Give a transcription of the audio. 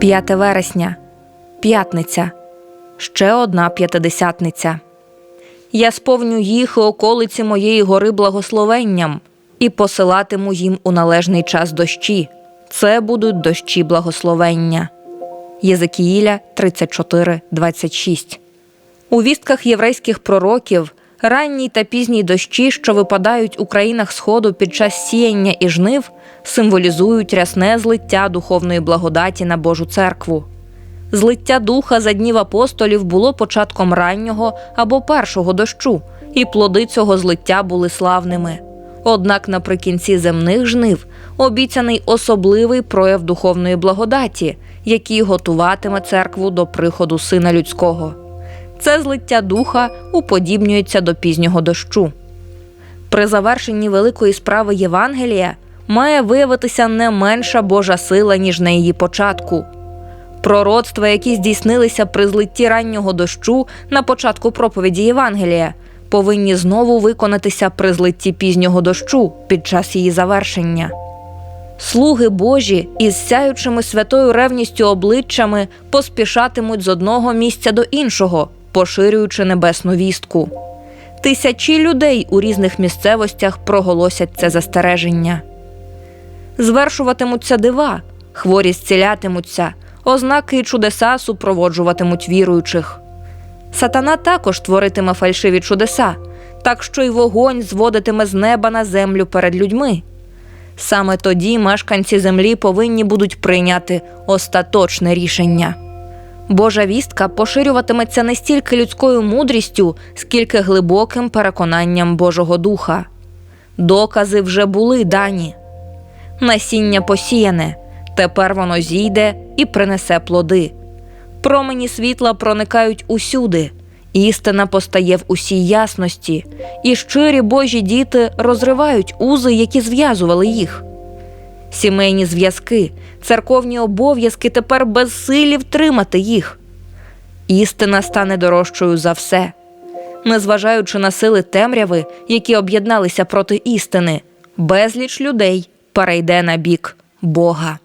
5 вересня, п'ятниця, ще одна п'ятидесятниця. Я сповню їх і околиці моєї гори благословенням і посилатиму їм у належний час дощі. Це будуть дощі благословення. Єзекіїля 34, 26. У вістках єврейських пророків ранній та пізній дощі, що випадають у країнах Сходу під час сіяння і жнив, символізують рясне злиття духовної благодаті на Божу церкву. Злиття духа за днів апостолів було початком раннього або першого дощу, і плоди цього злиття були славними. Однак наприкінці земних жнив обіцяний особливий прояв духовної благодаті, який готуватиме церкву до приходу Сина Людського. Це злиття духа уподібнюється до пізнього дощу. При завершенні великої справи Євангелія має виявитися не менша Божа сила, ніж на її початку. Пророцтва, які здійснилися при злитті раннього дощу на початку проповіді Євангелія, повинні знову виконатися при злитті пізнього дощу під час її завершення. Слуги Божі із сяючими святою ревністю обличчями поспішатимуть з одного місця до іншого, поширюючи небесну вістку. Тисячі людей у різних місцевостях проголосять це застереження. Звершуватимуться дива, хворі зцілятимуться, ознаки і чудеса супроводжуватимуть віруючих. Сатана також творитиме фальшиві чудеса, так що й вогонь зводитиме з неба на землю перед людьми. Саме тоді мешканці землі повинні будуть прийняти остаточне рішення. Божа вістка поширюватиметься не стільки людською мудрістю, скільки глибоким переконанням Божого Духа. Докази вже були дані. Насіння посіяне, тепер воно зійде і принесе плоди. Промені світла проникають усюди, істина постає в усій ясності, і щирі Божі діти розривають узи, які зв'язували їх. Сімейні зв'язки, церковні обов'язки тепер безсилі втримати їх. Істина стане дорожчою за все. Незважаючи на сили темряви, які об'єдналися проти істини, безліч людей перейде на бік Бога.